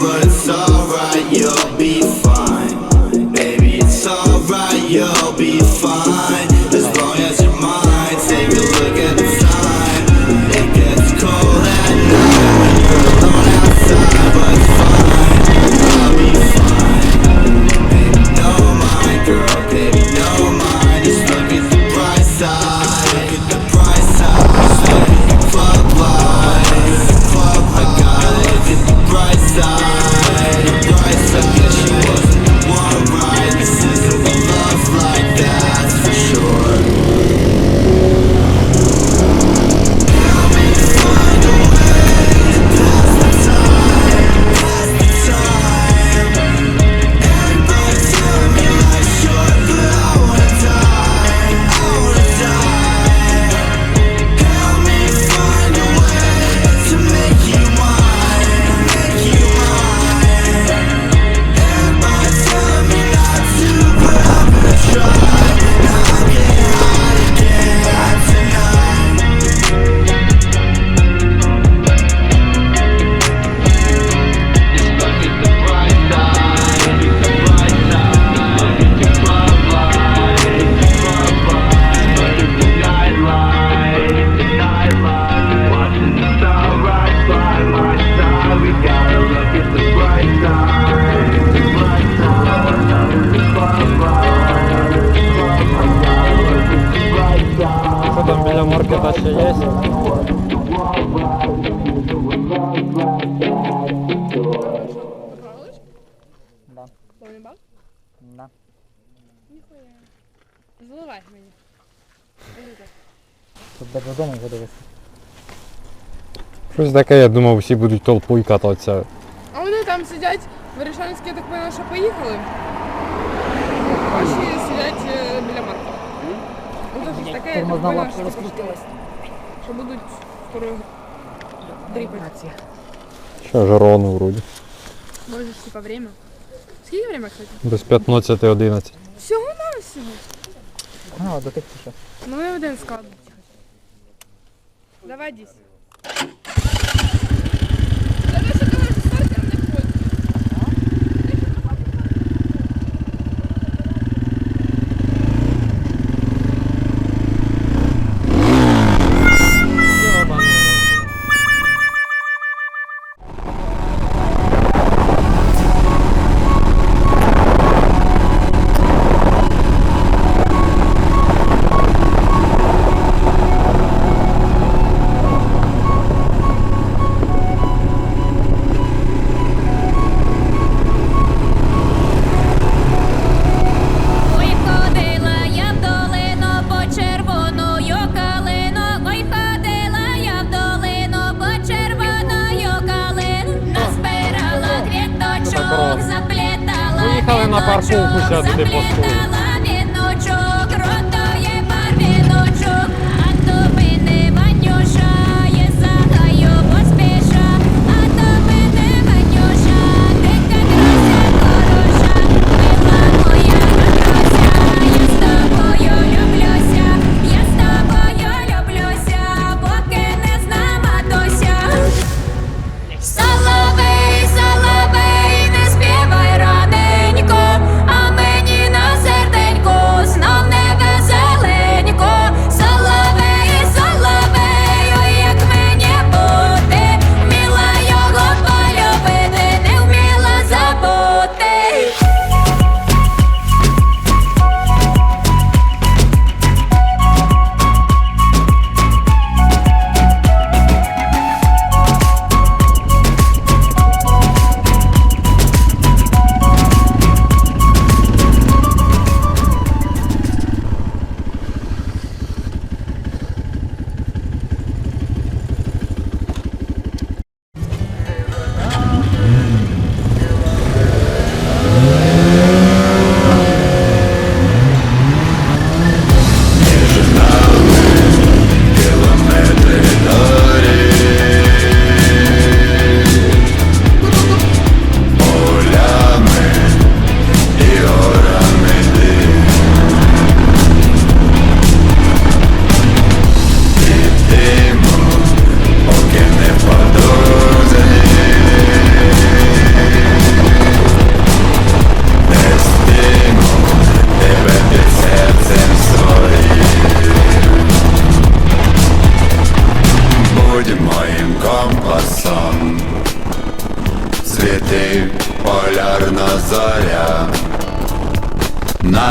but it's alright, you'll be fine. It's alright, you'll be fine. side. ще є? Поправилась? Да. Повний бак? Да. Ніхуя. Заливай мені. Ось так. Тут де додому подивися. Щось таке, я думав, всі будуть толпою кататися. А вони там сидять, Вирішанські, я так поняла, що поїхали. Ваші сидять е, біля марки. Щось таке, я так Тормозна поняла, лапка що, розкрутилась. що будуть скоро дріпати. Ще ж рано вроді. Може ж типа время. Скільки время, кстати? Без 15-11. Всього на всього. А, до тих пішов. Ну і один склад. Давай десь. На парковку віночок, сяду,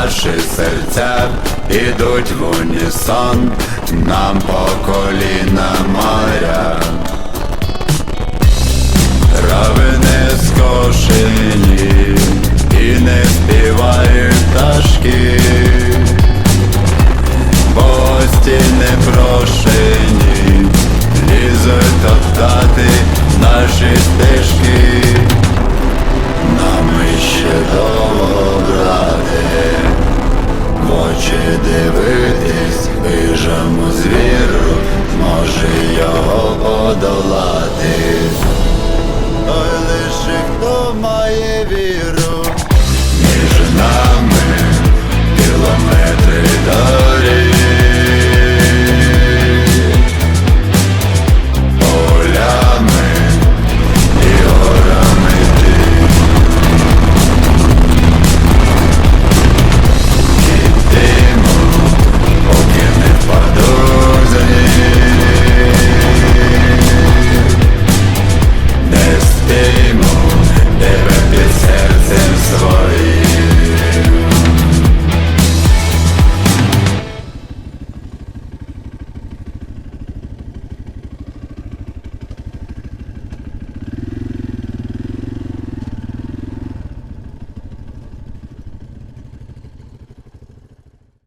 наші серця ідуть в унісон, нам по коліна моря. Трави не скошені і не співають пташки. дивитись, вижаму звіру, може його подолати. Той лише хто має віру між нами кілометр.